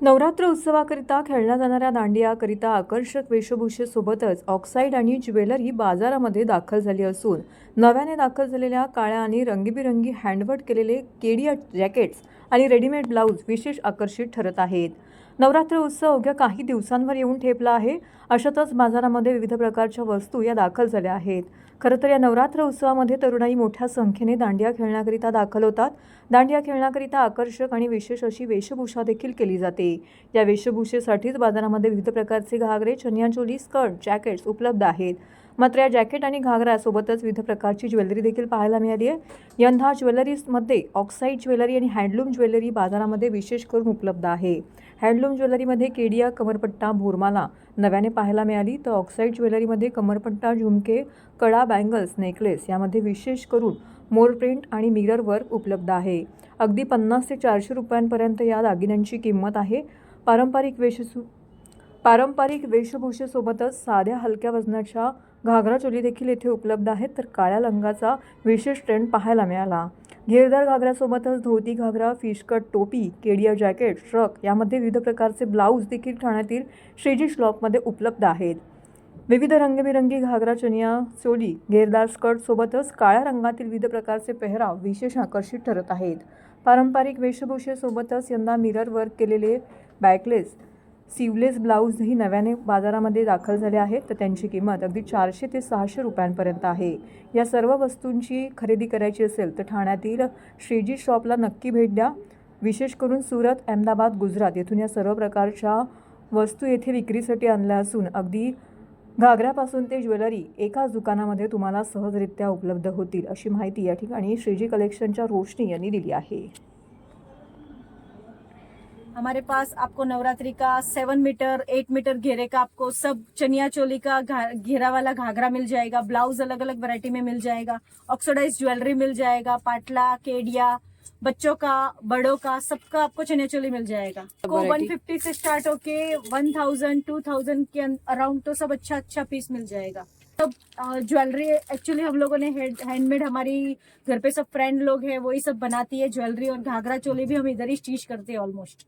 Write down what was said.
नवरात्र उत्सवाकरिता खेळल्या जाणाऱ्या दांडियाकरिता आकर्षक वेशभूषेसोबतच ऑक्साईड आणि ज्वेलरी बाजारामध्ये दाखल झाली असून नव्याने दाखल झालेल्या काळ्या आणि रंगीबिरंगी हँडवर्क केलेले केडिया जॅकेट्स आणि रेडीमेड ब्लाऊज विशेष आकर्षित ठरत आहेत. नवरात्र उत्सव अवघ्या काही दिवसांवर येऊन ठेपला आहे. अशातच बाजारामध्ये विविध प्रकारच्या वस्तू या दाखल झाल्या आहेत. खरं तर या नवरात्र उत्सवामध्ये तरुणाई मोठ्या संख्येने दांडिया खेळण्याकरिता दाखल होतात. दांडिया खेळण्याकरिता आकर्षक आणि विशेष अशी वेशभूषा देखील केली जाते. या वेशभूषेसाठीच बाजारामध्ये विविध प्रकारचे घागरे चनियाचोली स्कर्ट जॅकेट्स उपलब्ध आहेत. मात्र या जॅकेट आणि घागऱ्यासोबतच विविध प्रकारची ज्वेलरी देखील पाहायला मिळाली आहे. यंदा ज्वेलरीजमध्ये ऑक्साईड ज्वेलरी आणि हँडलूम ज्वेलरी बाजारामध्ये विशेष करून उपलब्ध आहे. हँडलूम ज्वेलरीमध्ये केडिया कमरपट्टा भोरमाला नव्याने पाहायला मिळाली. तर ऑक्साईड ज्वेलरीमध्ये कमरपट्टा झुमके कडा बँगल्स नेकलेस यामध्ये विशेष करून मोर प्रिंट आणि मिरर वर्क उपलब्ध आहे. अगदी पन्नास ते चारशे रुपयांपर्यंत या दागिन्यांची किंमत आहे. पारंपरिक वेशसू पारंपरिक वेशभूषेसोबतच साध्या हलक्या वजनाच्या घागरा चोली देखील येथे उपलब्ध आहेत तर काळ्या रंगाचा विशेष ट्रेंड पाहायला मिळाला. घेरदार घागऱ्यासोबतच धोती घागरा फिशकट टोपी केडिया जॅकेट ट्रक यामध्ये विविध प्रकारचे ब्लाऊज देखील ठाण्यातील श्रीजी श्लॉपमध्ये उपलब्ध आहेत. विविध रंगबिरंगी घागरा चनिया चोली घेरदार स्कर्टसोबतच काळ्या रंगातील विविध प्रकारचे पेहराव विशेष आकर्षित ठरत आहेत. पारंपरिक वेशभूषेसोबतच यंदा मिरर वर्क केलेले बॅकलेस सिवलेस ब्लाऊजही नव्याने बाजारामध्ये दाखल झाले आहेत तर त्यांची किंमत अगदी चारशे ते सहाशे रुपयांपर्यंत आहे. या सर्व वस्तूंची खरेदी करायची असेल तर ठाण्यातील श्रीजी शॉपला नक्की भेट द्या. विशेष करून सुरत अहमदाबाद गुजरात येथून या सर्व प्रकारच्या वस्तू येथे विक्रीसाठी आणल्या असून अगदी घागऱ्यापासून ते ज्वेलरी एकाच दुकानामध्ये तुम्हाला सहजरित्या उपलब्ध होतील अशी माहिती या ठिकाणी श्रीजी कलेक्शनच्या रोशनी यांनी दिली आहे. हमारे पास आपको नवरात्रि का सेवन मीटर एट मीटर घेरे का आपको सब चनिया चोली का घेरा वाला घाघरा मिल जाएगा ब्लाउज अलग अलग वैरायटी में मिल जाएगा ऑक्सीडाइज ज्वेलरी मिल जाएगा पाटला केडिया बच्चों का बड़ों का सबका आपको चनिया चोली मिल जाएगा। आपको वन Variety. फिफ्टी से स्टार्ट होके वन थाउज़ेंड टू थाउज़ेंड के अराउंड तो सब अच्छा अच्छा पीस मिल जाएगा। सब ज्वेलरी एक्चुअली हम लोगों ने हैंडमेड हमारी घर पे सब फ्रेंड लोग हैं वही सब बनाती है ज्वेलरी और घाघरा चोली भी हम इधर ही स्टिच करते हैं ऑलमोस्ट